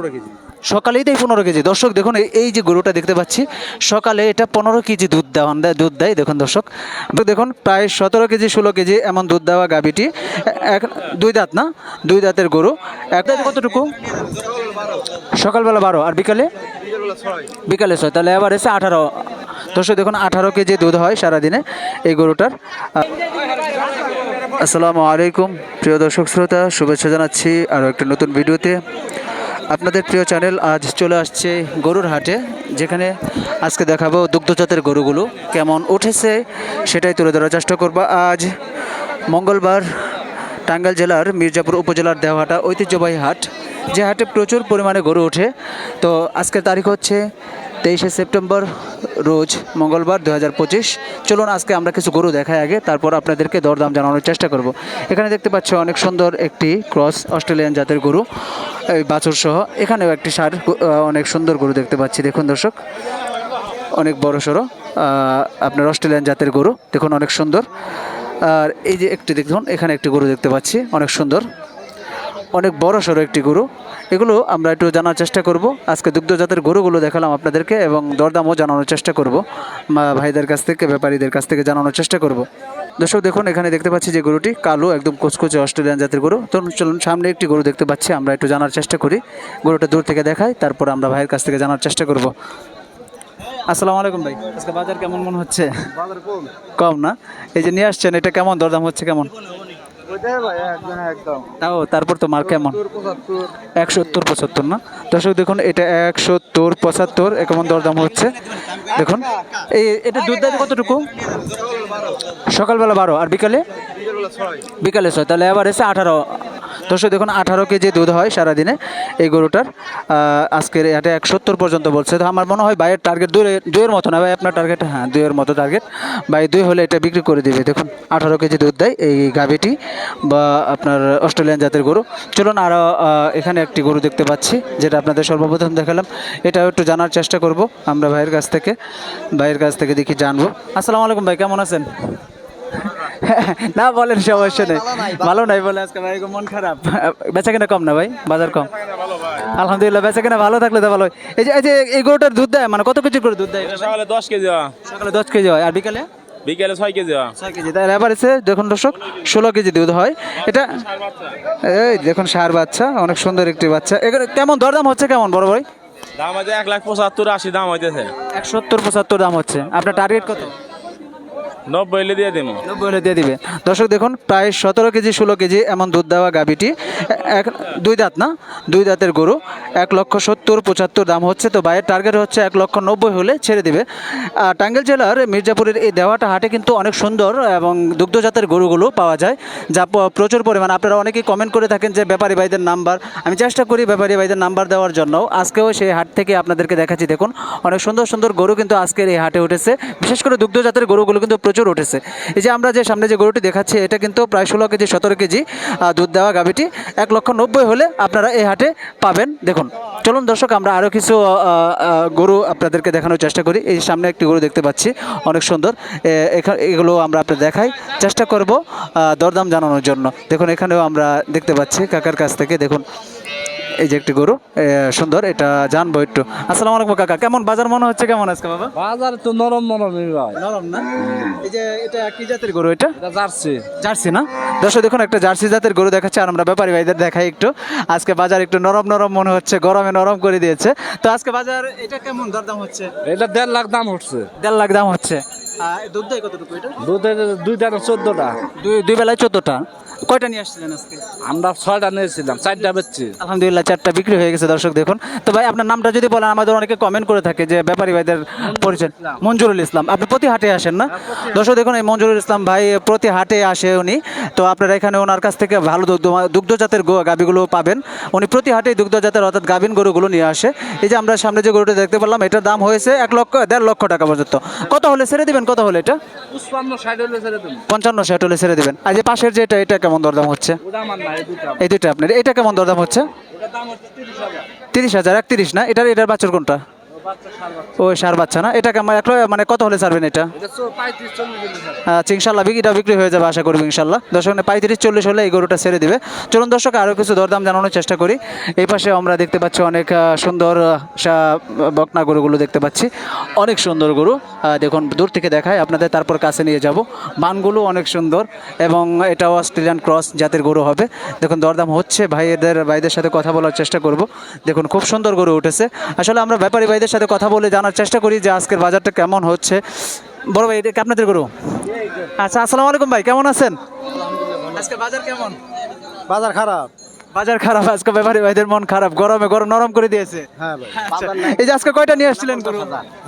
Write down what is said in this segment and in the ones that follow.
পনেরো কেজি। সকালেই দেয় পনেরো কেজি। দর্শক, দেখুন এই- যে গরুটা দেখতে পাচ্ছি, সকালে এটা পনেরো কেজি দুধ দেওয়া দুধ দেয়, দেখুন দর্শক। দেখুন, প্রায় সতেরো কেজি, ষোলো কেজি এমন দুধ দেওয়া গাবিটি এক দুই দাঁত না? দুই দাঁতের গরু। এক দাঁত কতটুকু? সকালবেলা বারো। আর বিকালে? বিকালে ছয়। তাহলে এবার এসে আঠারো। দর্শক, দেখুন, আঠারো কেজি দুধ হয় সারাদিনে এই গরুটার। আসসালামু আলাইকুম, প্রিয় দর্শক, শ্রোতা, শুভেচ্ছা জানাচ্ছি আরও একটা নতুন ভিডিওতে। আপনাদের প্রিয় চ্যানেল আজ চলে আসছে গরুর হাটে, যেখানে আজকে দেখাবো দুগ্ধজাতের গরুগুলো কেমন উঠেছে সেটাই তুলে ধরার চেষ্টা করব। আজ মঙ্গলবার টাঙ্গাইল জেলার মির্জাপুর উপজেলার দেওহাটা ঐতিহ্যবাহী হাট, যে হাটে প্রচুর পরিমাণে গরু ওঠে। তো আজকের তারিখ হচ্ছে তেইশে সেপ্টেম্বর, রোজ মঙ্গলবার দু হাজার পঁচিশ। চলুন আজকে আমরা কিছু গরু দেখাই আগে, তারপর আপনাদেরকে দরদাম জানানোর চেষ্টা করব। এখানে দেখতে পাচ্ছ অনেক সুন্দর একটি ক্রস অস্ট্রেলিয়ান জাতের গরু। এই বাছুর সহ। এখানেও একটি সার অনেক সুন্দর গরু দেখতে পাচ্ছি। দেখুন দর্শক, অনেক বড় সড়ো আপনার অস্ট্রেলিয়ান জাতের গরু। দেখুন অনেক সুন্দর। আর এই যে একটি দেখুন, এখানে একটি গরু দেখতে পাচ্ছি, অনেক সুন্দর। অনেক বড় সড়ো একটি গরু। এগুলো আমরা একটু জানার চেষ্টা করব। আজকে দুগ্ধজাতের গরুগুলো দেখালাম আপনাদেরকে এবং দরদামও জানানোর চেষ্টা করব। ভাইদের কাছ থেকে, ব্যাপারীদের কাছ থেকে জানানোর চেষ্টা করব। দর্শক দেখুন এখানে দেখতে পাচ্ছি যে গরুটি কালো একদম কুচকুচে অস্ট্রেলিয়ান জাতের গরু। তো চলুন সামনে একটি গরু দেখতে পাচ্ছি আমরা একটু জানার চেষ্টা করি। গরুটা দূর থেকে দেখাই তারপর আমরা ভাইয়ের কাছ থেকে জানার চেষ্টা করব। আসসালামু আলাইকুম ভাই। আজকে বাজার কেমন মনে হচ্ছে? কম না? এই যে নিয়ে আসছেন এটা কেমন? দরদাম হচ্ছে কেমন? তাও তারপর তো মার কেমন? এক সত্তর পঁচাত্তর। না? দর্শক দেখুন এটা এক সত্তর পঁচাত্তর এ কেমন দরদাম হচ্ছে? দেখুন এই এটা দুধ দেয় কতটুকু? সকালবেলা বারো আর বিকালে? বিকালে ছয় তাহলে এবার এসে আঠারো দর্শক দেখুন, আঠারো কেজি দুধ হয় সারাদিনে এই গরুটার। আজকের এটা এক সত্তর পর্যন্ত বলছে। তো আমার মনে হয় বাইয়ের টার্গেট দুই দুইয়ের মতো না ভাই? আপনার টার্গেট হ্যাঁ দুইয়ের মতো টার্গেট বাই দুই হলে এটা বিক্রি করে দিবে। দেখুন, আঠারো কেজি দুধ দেয় এই গাভিটি বা আপনার অস্ট্রেলিয়ান জাতের গরু। চলুন আরও এখানে একটি গরু দেখতে পাচ্ছি, যেটা আপনাদের সর্বপ্রথম দেখালাম। এটাও একটু জানার চেষ্টা করব আমরা ভাইয়ের কাছ থেকে। ভাইয়ের কাছ থেকে দেখি, জানব। আসসালামু আলাইকুম ভাই, কেমন আছেন? না বলেন সমস্যা নেই। ভালো নাই। বলে আজকে ভাই মন খারাপ। বেচা কেনা কম না ভাই? বাজার কম। আলহামদুলিল্লাহ বেচা কেনা ভালো থাকলে তো ভালো এই যে এই যে এই গরুটার দুধ দেয়? মানে কত কেজি করে দুধ দেয় সকালে দশ কেজি হয়। সকালে দশ কেজি হয়। আর বিকালে? বিকেলে ছয় কেজি হয়। ছয় কেজি। তাহলে এবার এসে দেখুন দর্শক ষোলো কেজি দুধ হয়। এটা এই দেখুন সার বাচ্চা অনেক সুন্দর একটি বাচ্চা। এখানে কেমন দরদাম হচ্ছে কেমন বড় ভাই? দাম আছে এক লাখ পঁচাত্তর আশি দাম হইতেছে। এক সত্তর পঁচাত্তর দাম হচ্ছে। আপনার টার্গেট কত? নব্বই দিয়ে দেবো নব্বই দিয়ে দিবে। দর্শক দেখুন, প্রায় সতেরো কেজি, ষোলো কেজি এমন দুধ দেওয়া গাবিটি এক, দুই দাঁত না? দুই দাঁতের গরু। এক লক্ষ সত্তর, পঁচাত্তর দাম হচ্ছে। তো বাইরের টার্গেট হচ্ছে এক লক্ষ নব্বই হলে ছেড়ে দিবে। আর টাঙ্গাইল জেলার মির্জাপুরের এই দেওয়াটা হাটে কিন্তু অনেক সুন্দর এবং দুগ্ধজাতের গরুগুলো পাওয়া যায়, যা প্রচুর পরিমাণ। আপনারা অনেকেই কমেন্ট করে থাকেন যে ব্যাপারী ভাইদের নাম্বার। আমি চেষ্টা করি ব্যাপারী ভাইদের নাম্বার দেওয়ার জন্য। আজকেও সেই হাট থেকে আপনাদেরকে দেখাচ্ছি। দেখুন, অনেক সুন্দর সুন্দর গরু কিন্তু আজকের এই হাটে উঠেছে। বিশেষ করে দুগ্ধজাতের গরুগুলো কিন্তু প্রচুর উঠেছে। এই যে আমরা যে সামনে যে গরুটি দেখাচ্ছি, এটা কিন্তু প্রায় ষোলো কেজি, সতেরো কেজি দুধ দেওয়া গাভিটি। এক লক্ষ নব্বই হলে আপনারা এই হাটে পাবেন। দেখুন, চলুন দর্শক, আমরা আরও কিছু গরু আপনাদেরকে দেখানোর চেষ্টা করি। এই সামনে একটি গরু দেখতে পাচ্ছি, অনেক সুন্দর। এগুলো আমরা আপনাদের দেখাই। চেষ্টা করব দরদাম জানানোর জন্য। দেখুন, এখানেও আমরা দেখতে পাচ্ছি কাকার কাছ থেকে। দেখুন এই যে একটি গরু সুন্দর এটা জানব একটু। আসসালামু আলাইকুম কাকা কেমন বাজার মনে হচ্ছে কেমন আজকে বাবা? বাজার তো নরম নরম ভাই। নরম না? এই যে এটা কি জাতের গরু এটা? এটা জার্সি। জার্সি না? দর্শক দেখুন একটা জার্সি জাতের গরু দেখাচ্ছে আর আমরা ব্যাপারী ভাইদের দেখাই একটু। আজকে বাজার একটু নরম নরম মনে হচ্ছে গরমে নরম করে দিয়েছে। তো আজকে বাজার এটা কেমন দরদাম হচ্ছে? এটা দেড় লাখ দাম হচ্ছে। দেড় লাখ দাম হচ্ছে। দুধ দেয় কতটুকু এটা? দুধের দুইটা না চোদ্দটা। দুই দুই বেলায় চোদ্দোটা। কয়টা নিয়ে আসছিলেন আজকে? আমরা ছয়টা নিয়েছিলাম চারটা বেচছি। আলহামদুলিল্লাহ চারটা বিক্রি হয়ে গেছে দর্শক দেখুন। তো ভাই আপনার নামটা যদি বলেন আমাদের অনেকে কমেন্ট করে থাকে যে ব্যাপারী ভাইদের পরিচয়। মঞ্জুরুল ইসলাম। আপনি প্রতি হাটে আসেন না? দর্শক দেখুন এই মঞ্জুরুল ইসলাম ভাই প্রতি হাটে আসে উনি। তো আপনারা এখানে ওনার কাছ থেকে ভালো দুগ্ধ দুগ্ধজাতের গো- গাভীগুলো পাবেন। উনি প্রতি হাটেই দুগ্ধজাতের অর্থাৎ গাভীন গরুগুলো নিয়ে আসে। এই যে আমরা সামনে যে গরুটা দেখতে পারলাম এটার দাম হয়েছে এক লক্ষ দেড় লক্ষ টাকা পর্যন্ত। কত হলে ছেড়ে দিবেন? কত হলে এটা? পঞ্চান্ন ষাট হলে ছেড়ে দিবেন। আর যে পাশের যে এটা এটা কেমন দরদাম হচ্ছে? এই দুটা। আপনার। এটা কেমন দরদাম হচ্ছে? তিরিশ হাজার। একত্রিশ না? এটার এটার বাছুর কোনটা? ওই সার বাচ্চা। না? এটা কেমন মানে কত হলে ছাড়বেন এটা? এটা। আচ্ছা ইনশাল্লাহ বিক্রিটা বিক্রি হয়ে যাবে আশা করব ইনশাল্লাহ। দর্শক পঁয়ত্রিশ চল্লিশ হলে এই গরুটা ছেড়ে দিবে। চলুন দর্শক আরও কিছু দরদাম জানানোর চেষ্টা করি। এই পাশে আমরা দেখতে পাচ্ছি অনেক সুন্দর বকনা গরুগুলো দেখতে পাচ্ছি। অনেক সুন্দর গরু। দেখুন দূর থেকে দেখায় আপনাদের তারপর কাছে নিয়ে যাব। মানগুলো অনেক সুন্দর এবং এটাও অস্ট্রেলিয়ান ক্রস জাতের গরু হবে। দেখুন দরদাম হচ্ছে ভাইদের ভাইদের সাথে কথা বলার চেষ্টা করব। দেখুন খুব সুন্দর গরু উঠেছে। আসলে আমরা ব্যাপারী ভাইদের সাথে কথা বলে জানার চেষ্টা করি যে আজকের বাজারটা কেমন হচ্ছে। বড় ভাই এটা আপনাদের গরু? আচ্ছা আসসালামু আলাইকুম ভাই কেমন আছেন? আজকে বাজার কেমন? বাজার খারাপ। বাজার খারাপ আজকে ব্যাপারী ভাইদের মন খারাপ গরমে গরম নরম করে দিয়েছে। হ্যাঁ ভাই। আচ্ছা, এই যে আজকে কয়টা নিয়ে আসছিলেন গরু?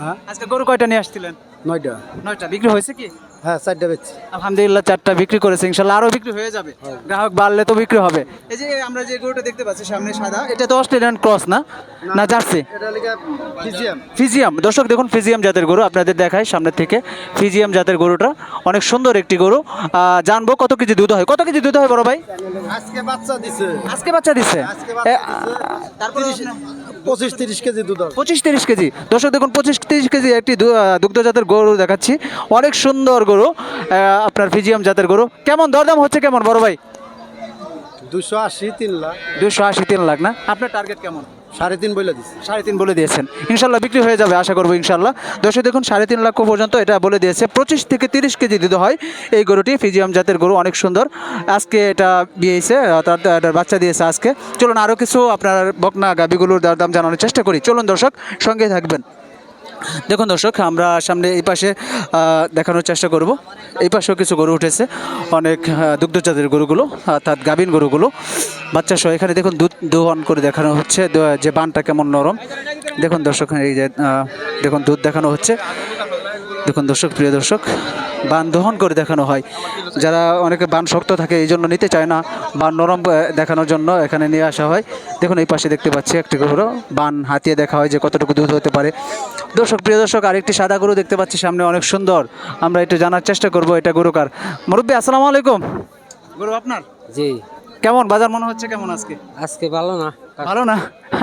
হ্যাঁ? আজকে গরু কয়টা নিয়ে আসছিলেন? নয়টা। নয়টা। বিক্রি হয়েছে কি? হ্যাঁ চারটা বেচছি। আলহামদুলিল্লাহ চারটা বিক্রি করেছে ইনশাল্লাহ আরও বিক্রি হয়ে যাবে। গ্রাহক বাড়লে তো বিক্রি হবে। এই যে আমরা যে গরুটা দেখতে পাচ্ছি সামনে সাদা এটা তো অস্ট্রেলিয়ান ক্রস না? না জার্সি? ফিজিয়াম। ফিজিয়াম। দর্শক দেখুন ফিজিয়াম জাতের গরু আপনাদের দেখায় সামনের থেকে। ফিজিয়াম জাতের গরুটা অনেক সুন্দর একটি গরু। জানব কত কেজি দুধ হয়। কত কেজি দুধ হয় বড় ভাই? আজকে বাচ্চা দিছে। আজকে বাচ্চা দিছে। তারপর পঁচিশ তিরিশ কেজি দুধ পঁচিশ তিরিশ কেজি। দর্শক দেখুন পঁচিশ তিরিশ কেজি একটি দু- দুগ্ধ জাতের গরু দেখাচ্ছি। অনেক সুন্দর গরু আপনার ফিজিয়াম জাতের গরু। কেমন দরদাম হচ্ছে কেমন বড় ভাই? দুশো আশি তিন লাখ। দুশো আশি তিন লাখ না? আপনার টার্গেট কেমন? সাড়ে তিন বলে দিছে সাড়ে তিন বলে দিয়েছেন। ইনশাল্লাহ বিক্রি হয়ে যাবে আশা করব ইনশাল্লাহ। দর্শক দেখুন সাড়ে তিন লক্ষ পর্যন্ত এটা বলে দিয়েছে। পঁচিশ থেকে তিরিশ কেজি দিতে হয় এই গরুটি ফিজিয়াম জাতের গরু অনেক সুন্দর। আজকে এটা বিয়েছে অর্থাৎ এটার বাচ্চা দিয়েছে আজকে। চলুন আরও কিছু আপনার বকনা গাবিগুলোর দাম জানানোর চেষ্টা করি। চলুন দর্শক সঙ্গে থাকবেন। দেখুন দর্শক, আমরা সামনে এই পাশে দেখানোর চেষ্টা করব। এই পাশেও কিছু গরু উঠেছে, অনেক দুগ্ধ দুগ্ধজাতের গরুগুলো, অর্থাৎ গাভীন গরুগুলো। বাচ্চা সহ এখানে দেখুন, দুধ দোহন করে দেখানো হচ্ছে যে বানটা কেমন নরম। দেখুন দর্শক, এই যে দেখুন দুধ দেখানো হচ্ছে। দেখুন দর্শক প্রিয় দর্শক বান দহন করে দেখানো হয়। যারা অনেকে বান শক্ত থাকে এই জন্য নিতে চায় না। বান নরম দেখানোর জন্য এখানে নিয়ে আসা হয়। দেখুন এই পাশে দেখতে পাচ্ছি একটি গরু। বান হাতিয়ে দেখা হয় যে কতটুকু দুধ হতে পারে। দর্শক প্রিয় দর্শক আরেকটি সাদা গরু দেখতে পাচ্ছি সামনে অনেক সুন্দর। আমরা একটু জানার চেষ্টা করব এটা গরুকার মুরব্বী আসসালামু আলাইকুম। গরু আপনার? জি। কেমন? বাজার মনে হচ্ছে কেমন আজকে? আজকে ভালো না। ভালো না?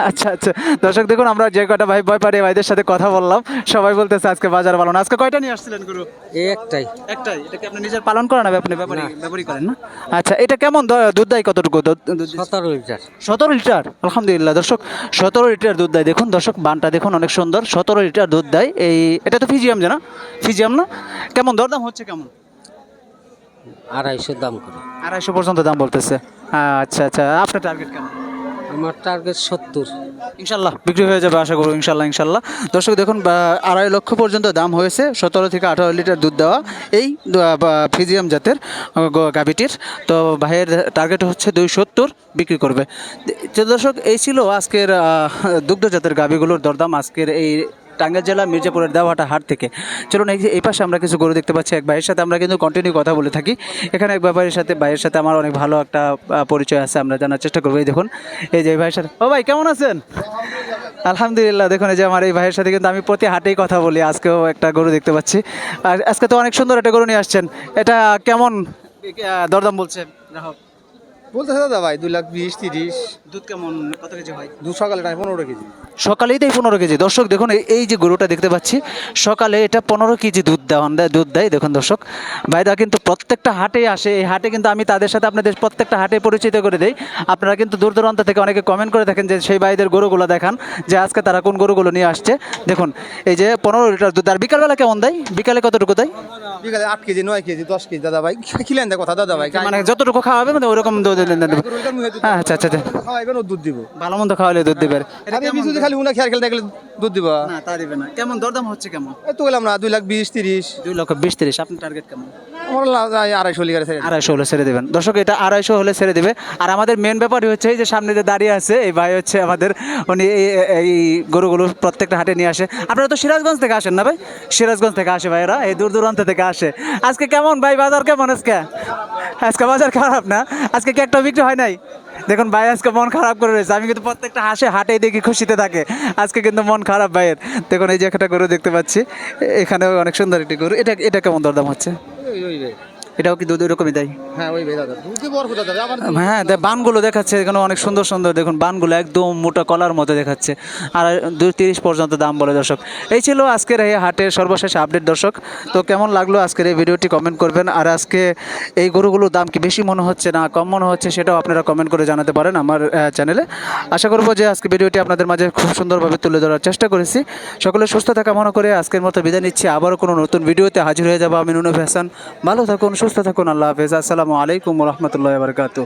আচ্ছা আচ্ছা। দর্শক দেখুন আমরা যে কয়টা ভাই ভয় পাড়ি ভাইদের সাথে কথা বললাম সবাই বলতেছে আজকে বাজার ভালো না। আজকে কয়টা নিয়ে আসছিলেন গুরু? এই একটাই। একটাই? এটা কি আপনি নিজের পালন করেন না আপনি ব্যাপারী ব্যাপারী করেন না? আচ্ছা এটা কেমন দুধ দেয় কতটুকু? সতেরো লিটার। সতেরো লিটার? আলহামদুলিল্লাহ দর্শক সতেরো লিটার দুধ দেয়। দেখুন দর্শক বানটা দেখুন অনেক সুন্দর। সতেরো লিটার দুধ দেয়। এই এটা তো ফিজিয়াম জানা? ফিজিয়াম না? কেমন? দরদাম হচ্ছে কেমন? আড়াইশো দাম করে। আড়াইশো পর্যন্ত দাম বলতেছে। আচ্ছা আচ্ছা আপনার টার্গেট কেমন? আমার টার্গেট সত্তর। ইনশাল্লাহ বিক্রি হয়ে যাবে আশা করব ইনশাল্লাহ ইনশাল্লাহ। দর্শক দেখুন আড়াই লক্ষ পর্যন্ত দাম হয়েছে সতেরো থেকে আঠারো লিটার দুধ দেওয়া এই ফিজিয়াম জাতের গাভীটির। তো ভাইয়ের টার্গেট হচ্ছে দুই সত্তর বিক্রি করবে। দর্শক এই ছিল আজকের দুগ্ধ জাতের গাভীগুলোর দরদাম। আজকের এই টাঙ্গাইল জেলা, মির্জাপুরের দেওয়াটা হাট থেকে। চলুন এই যে এই পাশে আমরা কিছু গরু দেখতে পাচ্ছি। এক ভাইয়ের সাথে আমরা কিন্তু কন্টিনিউ কথা বলে থাকি। এখানে এক ব্যাপারের সাথে, ভাইয়ের সাথে আমার অনেক ভালো একটা পরিচয় আছে, আমরা জানার চেষ্টা করব। এই দেখুন, এই যে ভাইয়ের সাথে ও ভাই, কেমন আছেন? আলহামদুলিল্লাহ, দেখুন, এই যে আমার এই ভাইয়ের সাথে কিন্তু আমি প্রতি হাটেই কথা বলি। আজকেও একটা গরু দেখতে পাচ্ছি। আর আজকে তো অনেক সুন্দর একটা গরু নিয়ে আসছেন। এটা কেমন? দরদাম বলছে। গ্রাহক। বলতেছে দাদা ভাই দুই লাখ বিশ তিরিশ। দুধ কেমন কত কেজি হয়? দু সকালে টাইম পনেরো কেজি। সকালেই দেয় পনেরো কেজি। দর্শক দেখুন এই- এই যে গরুটা দেখতে পাচ্ছি সকালে এটা পনেরো কেজি দুধ দেওয়ান দেয় দুধ দেয়। দেখুন দর্শক ভাইরা কিন্তু প্রত্যেকটা হাটে আসে। এই হাটে কিন্তু আমি তাদের সাথে আপনাদের প্রত্যেকটা হাটে পরিচিত করে দেই। আপনারা কিন্তু দূর দূরান্ত থেকে অনেকে কমেন্ট করে থাকেন যে সেই ভাইদের গরুগুলো দেখান যে আজকে তারা কোন গরুগুলো নিয়ে আসছে। দেখুন এই যে পনেরো লিটার দুধ। আর বিকালবেলা কেমন দেয়? বিকালে কতটুকু দেয়? বিকালে আট কেজি নয় কেজি দশ কেজি দাদা ভাই। খিলেন দেখ কথা দাদা ভাই? মানে যতটুকু খাওয়াবে মানে ওরকম দুধ দেবে। হ্যাঁ আচ্ছা আচ্ছা আচ্ছা। খাওয়াইবেন ও দুধ দিব। ভালো মন্দ খাওয়ালে দুধ দিবে। আমি যদি খালি উনা খেয়াল খেলতে দেখলে দুধ দিব। না তা দিবে না। কেমন দরদাম হচ্ছে কেমন? তো গেলাম না দুই লাখ বিশ তিরিশ। দুই লক্ষ বিশ তিরিশ। আপনার টার্গেট কেমন? আড়াইশো আড়াইশো হলে ছেড়ে দেবেন। দর্শক, এটা আড়াইশো হলে ছেড়ে দেবে। আর আমাদের মেন হচ্ছে, এই যে সামনে দাঁড়িয়ে আছে, এই ভাই হচ্ছে আমাদের, উনি এই- প্রত্যেকটা হাটে নিয়ে আসে। আপনারা তো সিরাজগঞ্জ থেকে আসেন না ভাই? সিরাজগঞ্জ থেকে আসে ভাইরা এই দূর দূরান্ত থেকে আসে। আজকে কেমন ভাই? বাজার কেমন আজকে? আজকে বাজার খারাপ না? আজকে কি একটা বিক্রি হয় নাই? দেখুন ভাই, আজকে মন খারাপ করে রয়েছে। আমি কিন্তু প্রত্যেকটা হাসে হাটেই দেখি, খুশিতে থাকে। আজকে কিন্তু মন খারাপ ভাইয়ের। দেখুন এই যে একটা গরু দেখতে পাচ্ছি। এখানে এখানেও অনেক সুন্দর একটি গরু। এটা এটা কেমন দরদাম হচ্ছে? এটাও কি দুধ এরকমই দেয়? হ্যাঁ ওই দাদা? হ্যাঁ বানগুলো দেখাচ্ছে এখানে অনেক সুন্দর সুন্দর দেখুন বানগুলো একদম মোটা কলার মতো দেখাচ্ছে। আর দুই তিরিশ পর্যন্ত দাম বলে দর্শক। এই ছিল আজকের এই হাটের সর্বশেষ আপডেট দর্শক। তো কেমন লাগল আজকের এই ভিডিওটি কমেন্ট করবেন। আর আজকে এই গরুগুলোর দাম কি বেশি মনে হচ্ছে না কম মনে হচ্ছে সেটাও আপনারা কমেন্ট করে জানাতে পারেন আমার চ্যানেলে। আশা করব যে আজকে ভিডিওটি আপনাদের মাঝে খুব সুন্দরভাবে তুলে ধরার চেষ্টা করেছি। সকলে সুস্থ থাকা মনে করে আজকের মতো বিদায় নিচ্ছি। আবারও কোনো নতুন ভিডিওতে হাজির হয়ে যাব আমি নুনু হাসান ভালো থাকুন সুস্থ থাকুন আল্লাহ হাফেজ। আসসালামু আলাইকুম রহমতুল্লাহ বারকাতু